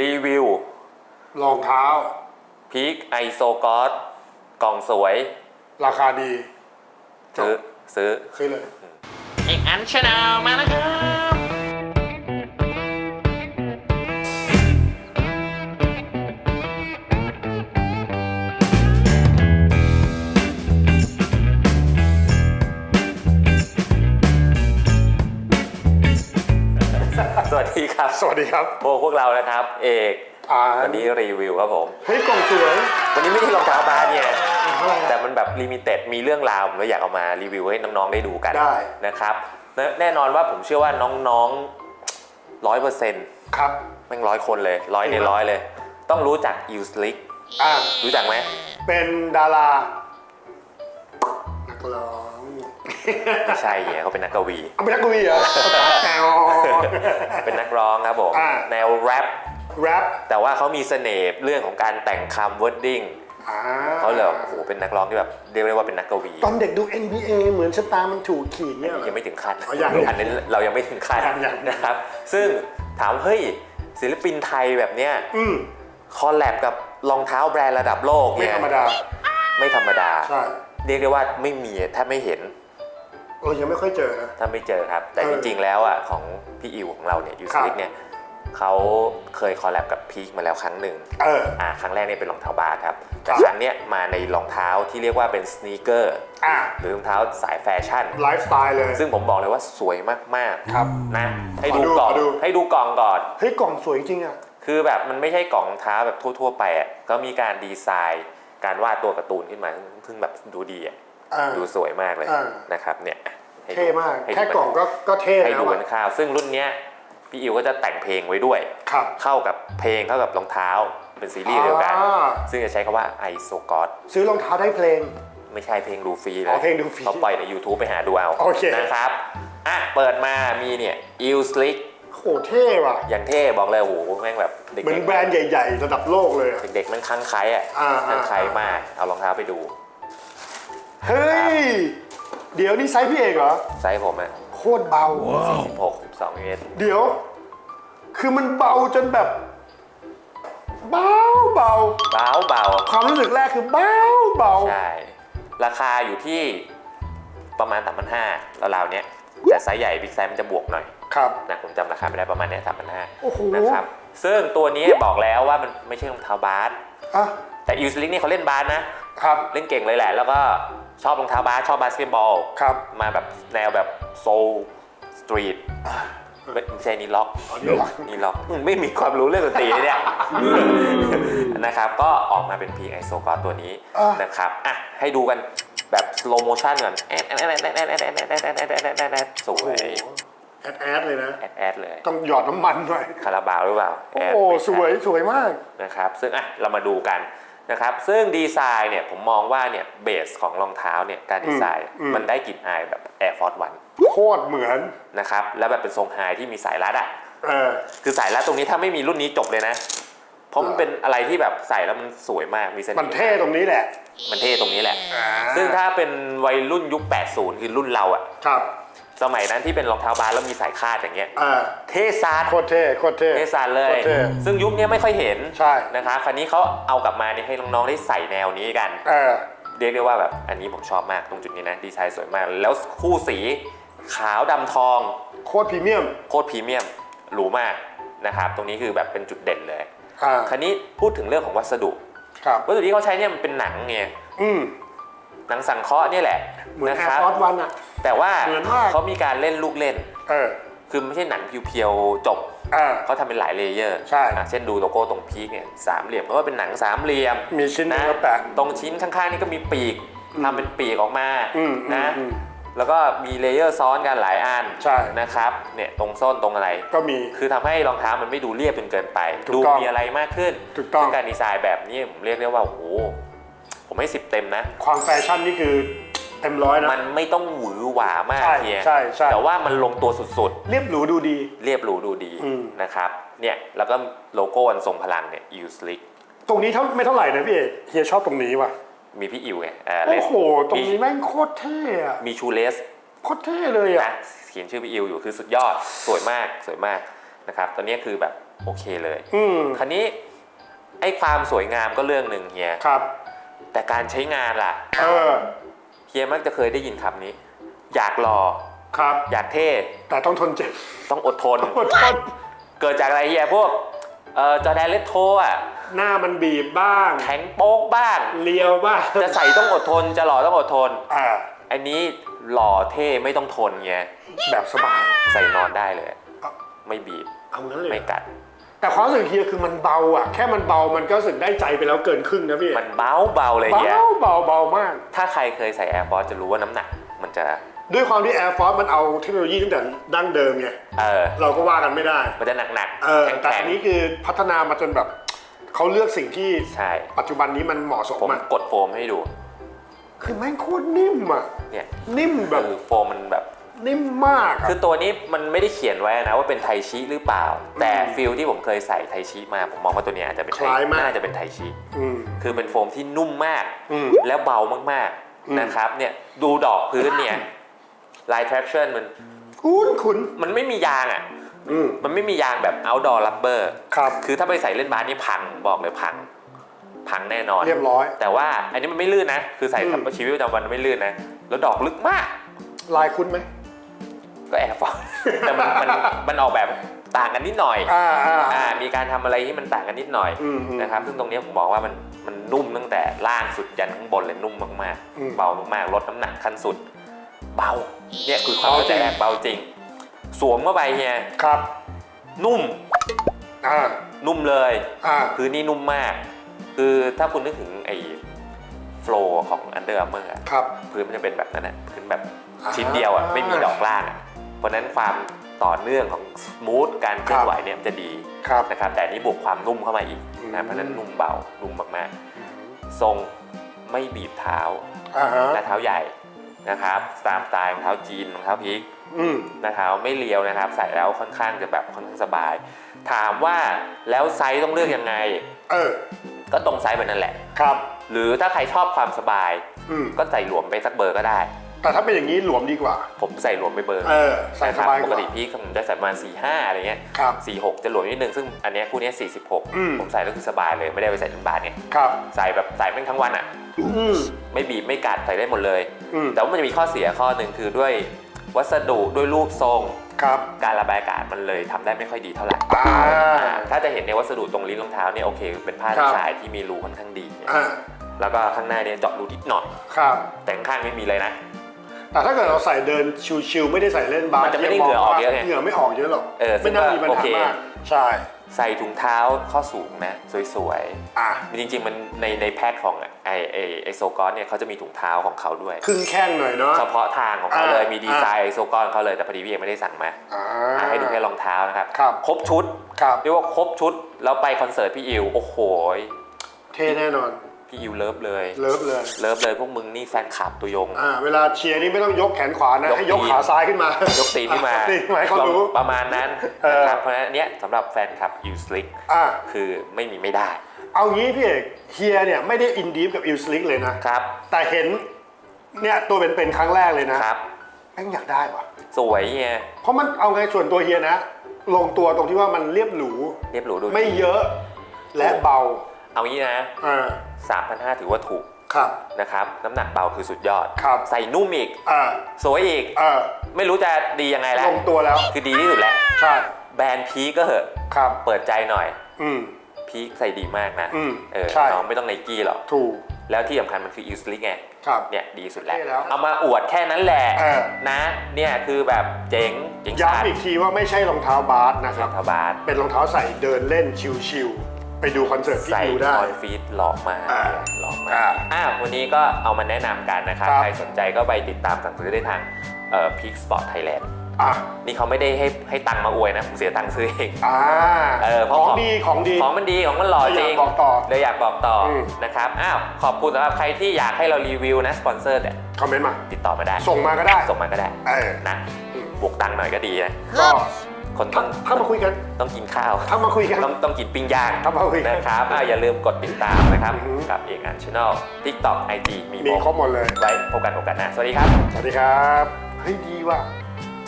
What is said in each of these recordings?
รีวิวรองเท้า พีคไอโซกอสกล่องสวย ราคาดีซื้อซื้อ ซื้อเลยเอกอันชาแนลมาแล้วครับ สดีครับสวัสดีครับโบพวกเรานะครับ เอกอ่าวันนี้รีวิวครับผม เฮ้ยกล่องสวย วันนี้ไม่ใช่รองเท้าบาสเนี่ยเท่าไหร่แต่อะมันแบบลิมิเต็ดมีเรื่องราวผมเลยอยากเอามารีวิวให้น้องๆได้ดูกันได้ นะครับแน่แน่นอนว่าผมเชื่อว่าน้องๆร้อยเปอร์เซ็นต์ครับ แม่งร้อยคนเลยร้อยในร้อยเลย ต้องรู้จักยูสลิกอ่ารู้จักไหมเป็นดารานักร้องไม่ใช่เนี่ยเขาเป็นนักกวี เอาเป็นนักกวีเหรอแนว เป็นนักร้องครับผมอ่า แนวแรปแรปแต่ว่าเขามีเสน่ห์เรื่องของการแต่งคำ wording อ่าเขาเลยแบบโอ้โหเป็นนักร้องที่แบบเรียกได้ว่าเป็นนักกวีตอนเด็กดู NBA เหมือนชะตามันถูกขีดเนี่ยเหรอ ยังไม่ถึงขั้นอ๋อยังอันนี้เรายังไม่ถึงขั้นยังยัง นะครับ ซึ่งถามเฮ้ยศิลปินไทยแบบเนี้ยอืมคอลแลบกับรองเท้าแบรนด์ระดับโลกไม่เนี่ยธรรมดา ไม่ธรรมดา ใช่ เรียกได้ว่าไม่มีถ้าไม่เห็น เรายังไม่ค่อยเจอนะ ถ้าไม่เจอครับ แต่เอจอริงๆ แล้วอะของพี่อิวของเราเนี่ยยูครัสบลิกเนี่ยเขาเคยคอลแลบกับพีคมาแล้วครั้งหนึ่งเออ อ่าครั้งแรกเนี่ยเป็นรองเท้าบาสครับแต่ครับ ครั้งเนี้ยมาในรองเท้าที่เรียกว่าเป็นสเนคเกอร์อะหรือรองเท้าสายแฟชั่น ไลฟ์สไตล์เลยซึ่งผมบอกเลยว่าสวยมากครับ ๆนะให้ขอดูดูกล่องขอดู ให้ดูกล่องก่อน เฮ้ยกล่องสวยจริงอะ คือแบบมันไม่ใช่กล่องรองเท้าแบบทั่ว ๆ ไปอะก็มีการดีไซน์การวาดตัวการ์ตูนขึ้นมาซึ่งแบบดูดีอะอ่า ดูสวยมากเลยอ่านะครับเนี่ยให้ดูเท่มากให้ดูแค่กล่องก็ก็เท่ให้แล้วดูอะกันข้าวซึ่งรุ่นเนี้ยพี่อิวก็จะแต่งเพลงไว้ด้วยครับเข้ากับเพลงเข้ากับรองเท้าเป็นซีรีส์เดียวกันอ่าซึ่งจะใช้คำว่าไอโซกอตซื้อรองเท้าได้เพลง ไม่ใช่เพลงดูฟรีเลอ๋ยอเพลงดูฟรีเขาปล่อยใน YouTube ไปหาดูเอาโอเคนะครับอะเปิดมามีเนี่ยอิวสลิกโหเท่ว่ะ อย่างเท่บอกเลยโอ้โหแม่งแบบเด็กเหมือนๆแบรนด์ใหญ่ ๆ ระดับโลกเลยอะเด็กๆมันคลั่งไคล้อะอ่าคลั่งไคล้อ่ามมาก เอารองเท้าไปดู เฮ้ย เดี๋ยวนี่ไซส์พี่เอกเหรอ ไซส์ผมอะโคตรเบา 16 12เมตรเดี๋ยว คือมันเบาจนแบบ เบาเบา เบาเบาความรู้สึกแรกคือเบาเบา ใช่ ราคาอยู่ที่ประมาณ 3,500ราวๆเนี้ยแต่ไซส์ใหญ่บิ๊กไซส์มันจะบวกหน่อยครับ นะผมจำราคาไม่ได้ประมาณเนี้สามพันห้าโอ้โห นะครับ ซึ่งตัวนี้บอกแล้วว่ามันไม่ใช่รองเท้าบาส อะ แต่ยูสลิกนี่เขาเล่นบาสนะ ครับ เล่นเก่งเลยแหละ แล้วก็ ชอบรองเท้าบาสชอบบาสเกตบอลครับ มาแบบแนวแบบโซลสตรีทไม่ไม่ใช่นี่ล็อกอ๋อนี่ล็อกนี่ล็อกมึงไม่มีความรู้เรื่องดนตรีเลยเนี่ยนะครับ ก็ออกมาเป็นพีไอโซกอตัวนี้อะนะครับอะให้ดูกันแบบ slow motion ก่อนแอดแอดแอดแอดแอดแอดแอดแอดแอดแอดแอดแอดแอดแอดสโอ้วโหยแอดแอดเลยนะแอดแอดเลยต้องหยอดน้ำมันหน่อยคาราบาวหรือเปล่า โอ้แอดโหไม่ใช่สวยสวยมากนะครับ ซึ่งอะเรามาดูกัน นะครับซึ่งดีไซน์เนี่ยผมมองว่าเนี่ยเบสของรองเท้าเนี่ยการดีไซน์อืม มันได้กลิ่นอายแบบ Air Force One โคตรเหมือน นะครับแล้วแบบเป็นทรงไฮที่มีสายรัดอะเออ คือสายรัดตรงนี้ถ้าไม่มีรุ่นนี้จบเลยนะ เพราะมันเป็นอะไรที่แบบใส่แล้วมันสวยมากมีเสน่ห์มันเท่ตรงนี้แหละมันเท่ตรงนี้แหละ อ่าซึ่งถ้าเป็นวัยรุ่นยุค 80 คือรุ่นเราอะครับ สมัยนั้นที่เป็นรองเท้าบาสแล้วมีสายคาดอย่างเงี้ยอ่าเท่ซาด โคตรเท่โคตรเท่ เท่ซาดเลยโคตรเท่ซึ่งยุคนี้ไม่ค่อยเห็นใช่ นะครับคราวนี้เขาเอากลับมาเนี่ยให้น้องๆได้ใส่แนวนี้กัน เออ เรียกได้ว่าแบบอันนี้ผมชอบมากตรงจุดนี้นะ ดีไซน์สวยมาก แล้วคู่สีขาวดำทอง โคตรพรีเมียม โคตรพรีเมียมหรูมากนะครับ ตรงนี้คือแบบเป็นจุดเด่นเลย อ่า คราวนี้พูดถึงเรื่องของวัสดุ ครับ วัสดุที่เขาใช้เนี่ยมันเป็นหนังไงอืมหนังสังเคราะห์เนี่ยแหละเหมือนนะแอคร์รับ ฟอร์วันอะ แต่ว่าเหมือนมาก เขามีการเล่นลูกเล่น เออ คือไม่ใช่หนังเพียวๆจบอ่าเขาทำเป็นหลายเลเยอร์ใช่อะเช่นดูโลโก้ตรงพีคเนี่ยสามเหลี่ยมก็ว่าเป็นหนังสามเหลี่ยมมีชิ้นหนึนะงแล้วแปะตรงชิ้นข้างๆนี่ก็มีปีกทำเป็นปีกออกมาอืมนะอืมแล้วก็มีเลเยอร์ซ้อนกันหลายอันใช่ นะครับ เนี่ยตรงส้นตรงอะไร ก็มี คือทำให้รองเท้ามันไม่ดูเรียบจนเกินไป ถูกดูต้องมีอะไรมากขึ้นถูกต้อง ซึ่การดีไซน์แบบนี้ผมเรียกได้ว่าโอ้โหผมให้สิบเต็มนะ ความแฟชั่นนี่คือ เต็มร้อยนะ มันไม่ต้องหวือหวามากใช่เฮียใช่ใช่ แต่ว่ามันลงตัวสุดเรียบหรูดูดี ๆ เรียบหรูดูดีอืม นะครับ เนี่ยแล้วก็โลโก้อันทรงพลังเนี่ย u s l i c ตรงนี้เท่าไม่เท่าไหร่นะพี่เอกเฮียชอบตรงนี้ว่ะมีพี่อิวไงเอ่อโอ้โห ตรงมีนี้แม่งโคตรเท่อะมีชูเลส โคตรเท่เลยอะนะเขียนชื่อพี่อิวอยู่คือสุดยอดสวยมากสวยมากนะครับ ตอนนี้คือแบบโอเคเลย อืมคราวนี้ไอ้ความสวยงามก็เรื่องหนึ่งเฮียครับ แต่การใช้งานล่ะ เออเฮียมักจะเคยได้ยินคำนี้ อยากหล่อครับ อยากเท่ แต่ต้องทนเจ็บต้องอดทน อดทนเกิดจากอะไรเฮียพวกเอ่อจอแดนเลตโทอะหน้ามันบีบบ้าง แข็งโป๊กบ้าง เลียวบ้าง จะใส่ต้องอดทน จะหล่อต้องอดทน อ่า อันนี้หล่อเท่ไม่ต้องทนไงแบบสบาย ใส่นอนได้เลยเอาไม่บีบ เอางั้นเลย ไม่กัด แต่ความรู้สึกเฮียคือมันเบาอะ แค่มันเบามันก็รู้สึกได้ใจไปแล้วเกินครึ่งนะพี่มันเบาเบาๆเลยเบาเฮียเบาเบามาก ถ้าใครเคยใส่ Air Force จะรู้ว่าน้ำหนักมันจะ ด้วยความที่ Air Force มันเอาเทคโนโลยีตั้งแต่ดั้งเดิมไงเออ เราก็ว่ากันไม่ได้มันจะหนักหนักๆเออแข็งแต่แข็อังนนี้คือพัฒนามาจนแบบเขาเลือกสิ่งที่ใช่ ปัจจุบันนี้มันเหมาะสมผมอะกดโฟมให้ดู คือแม่งโคตรนิ่มอะเนี่ยนิ่มแบบคือโฟมมันแบบ นิ่มมากอะคือตัวนี้มันไม่ได้เขียนไว้นะว่าเป็นไทชิหรือเปล่า แต่ฟิลที่ผมเคยใส่ไทชิมา ผมมองว่าตัวเนี้ยอาจจะเป็นไทคล้ายมากน่าจะเป็นไทชิอืมคือเป็นโฟมที่นุ่มมากอืมแล้วเบามากอืมๆนะครับเนี่ยดูดอกพื้นเนี่ยลาย traction มันคุ้นคุ้นมันไม่มียางอะอืมมันไม่มียางแบบ outdoor rubber ครับคือถ้าไปใส่เล่นบาสนี่พังบอกเลยพังพังแน่นอน เรียบร้อย แต่ว่าอันนี้มันไม่ลื่นนะ คือใส่อืมทำชีวิตประจำวันไม่ลื่นนะ แล้วดอกลึกมาก ลายคุ้นไหม ก็แอร์ฟอร์แต่มันมันมันออกแบบต่างกันนิดหน่อยอ่าอ่าอ่ามีการทำอะไรที่มันต่างกันนิดหน่อยอืมอืม นะครับ ซึ่งตรงเนี้ยผมบอกว่ามันมันนุ่มตั้งแต่ล่างสุดยันข้างบนเลยนุ่มมากอืม ๆ เบามากๆลดน้ำหนักขั้นสุด เบาเนี่ยคือความเบาเข้าใจจริงแรกเบาจริง สวมเข้าไปเฮียครับนุ่มอ่านุ่มเลย อ่า พื้นนี่นุ่มมาก คือถ้าคุณนึกถึงไอ้โฟลของ Under Armour อะครับ พื้นมันจะเป็นแบบนั้นนะพื้นแบบอ่าชิ้นเดียวอะ ไม่มีดอกล่างอะเพ ราะฉะนั้นความต่อเนื่องของสมูทการเคลื่อนไหวเนี่ยมันจะดีครับนะครับแต่อันนี้บวกความนุ่มเข้ามาอีกอืมนะเพราะฉะนั้นนุ่มเบานุ่มมากๆ ทรงไม่บีบเท้าอ่าฮะและเท้าใหญ่นะครับตามสไตล์รองเท้าจีนรองเท้าพีกอืมนะครับไม่เลียวนะครับ ใส่แล้วค่อนข้างจะแบบค่อนข้างสบาย ถามว่าแล้วไซส์ต้องเลือกยังไง เออ ก็ตรงไซส์แบบนั้นแหละครับ หรือถ้าใครชอบความสบายอืมก็ใส่หลวมไปสักเบอร์ก็ได้ แต่ถ้าเป็นอย่างนี้หลวมดีกว่า ผมใส่หลวมไปเบอร์เออใส่นะสครับบายปกกว่า ติพี่ผมจะใส่ประมาณ4 5อะไรเงี้ยครับ 4 6 จะหลวมนิดนึง ซึ่งอันเนี้ยคู่เนี้ยอืม 46 ผมใส่แล้วคือสบายเลยไม่ได้ไปใส่เล่นบาสเนี่ยครับ ใส่แบบใส่แม่งทั้งวันอะ อืม ไม่บีบไม่กัดใส่ได้หมดเลย อืม แต่ว่ามันจะมีข้อเสียข้อหนึ่งคือด้วยวัสดุด้วยรูปทรง ครับ การระบายอากาศมันเลยทำได้ไม่ค่อยดีเท่าไหร่อ่าอ่าถ้าจะเห็นในวัสดุตรงลิ้นรองเท้าเนี่ยโอเค เป็นผ้าครับสายที่มีรูค่อนข้างดี อ่าแล้วก็ข้างหน้าเนี่ยเจาะรูนิดหน่อย ครับ แต่ข้างๆไม่มีเลยนะ แต่ถ้าเกิดเราใส่เดินชิวๆไม่ได้ใส่เล่นบาสมันจะไม่ได้เหงื่อออกเยอะไงเหงื่อไม่ออกเยอะหรอกเออซึ่ไม่งน่าก็มีปัญโอหาเค มากใช่ ใส่ถุงเท้าข้อสูงนะ สวยๆอะจริงๆมันในในแพ็คของไอไอไอโซกอนเนี่ยเขาจะมีถุงเท้าของเขาด้วย ครึ่งแข้งหน่อยเนาะ เฉพาะทางของเขาเลยอ่ามี มีดีไซน์ไอโซกอนเขาเลยแต่พอดีพี่เอกไม่ได้สั่งมาอ่า อะให้ดูแค่รองเท้านะครับครับ ครบชุดครับ เรียกว่าครบชุดแล้วไปคอนเสิร์ตพี่อิวโอ้โห เท่แน่นอน พี่อิวเลิฟเลย เลิฟเลย เลิฟเลยพวกมึงนี่แฟนคลับตัวยง อ่าเวลาเชียร์นี่ไม่ต้องยกแขนขวานะ ยกให้ยกตีน ขาซ้ายขึ้นมายกตีนขึ้นมาตีนขึ้นมาให้เขารู้ ประมาณนั้นเออ นะครับเพราะฉะนั้นเนี้ยสำหรับแฟนคลับอิวสลิกอ่าคือไม่มีไม่ได้เอางี้พี่เอกเฮียเนี่ยไม่ได้อินดีฟกับอิลสลิกเลยนะ ครับแต่เห็นเนี่ยตัวเป็นๆครั้งแรกเลยนะครับ แม่งอยากได้ว่ะ สวยเฮียเพราะมันเอาไงส่วนตัวเฮียนะ ลงตัวตรงที่ว่ามันเรียบหรู เรียบหรูดูไม่เยอะและเบา เอางี้นะอ่า3,500ถือว่าถูกครับ นะครับ น้ำหนักเบาคือสุดยอด ครับ ใส่นุ่มอีกอ่าสวยอีกอ่าไม่รู้จะดียังไงแล้ว ลงตัวแล้ว คือดีที่สุดแล้ว ใช่ แบรนด์พีคก็เหอะ ครับ เปิดใจหน่อย อืม พีคใส่ดีมากนะอืมเออใช่ น้องไม่ต้องไนกี้หรอก ถูก แล้วที่สำคัญมันคืออิวสลิกไง ครับ เนี่ยดีสุดแล้วใช่แล้วเอามาอวดแค่นั้นแหละ เออ นะ เนี่ยคือแบบเจ๋ง เจ๋งชาติย้ำอีกทีว่าไม่ใช่รองเท้าบาสนะคครัรับบทบาสเป็นรองเท้าใส่เดินเล่นชิลๆ ไปดูคอนเสิร์ตที่ใส่ดิวคได้อนฟีดหล่อมากอ่าหล่อมากอ่าอ่าวันนี้ก็เอามาแนะนำกันนะครับ ครับ ใครสนใจก็ไปติดตามสั่งซื้อได้ทางเอ่อพีคสปอร์ตไทยแลนด์อะนี่เขาไม่ได้ให้ให้ตังค์มาอวยนะผมเสียตังค์ซื้อเอง อ่าเออเพราะของของดีของดี ของมันดีของมันหล่อจริงอยากบอกต่อเลยอยากบอกต่ออม นะครับอ้าวขอบคุณสำหรับใครที่อยากให้เรารีวิวนะสปอนเซอร์เนี่ยคอมเมนต์มา ติดต่อมาได้ส่งมาก็ได้ส่งมาก็ได้เออ นะอืม บวกตังค์หน่อยก็ดีนะ ก็ คนต้ถ้าองถ้ามาคุยกัน ต้องกินข้าวถ้ามาคุยกันต้องต้องกินปิ้งย่างถ้ามาคุยกันนะครับอ่าอย่าลืมกดติดตามนะครับอือฮึกับเอกอันช n แนลทิกตอกไอจีมีมีผมครบหมดเลยไว้พบกันโอกาสหน้าสวัสดีครับ สวัสดีครับเฮ้ยดีว่ะ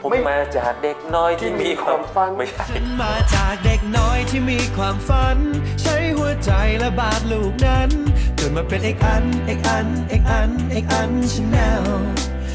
ผมไม่มาจากเด็กน้อยที่มีความที่มีความฝันไม่ใช่ฉันมาจากเด็กน้อยที่มีความฝัน ใช้หัวใจและบาดลูกนั้นจนมาเป็นเอกอันเอกอันเอกอันเอกอันชาแนล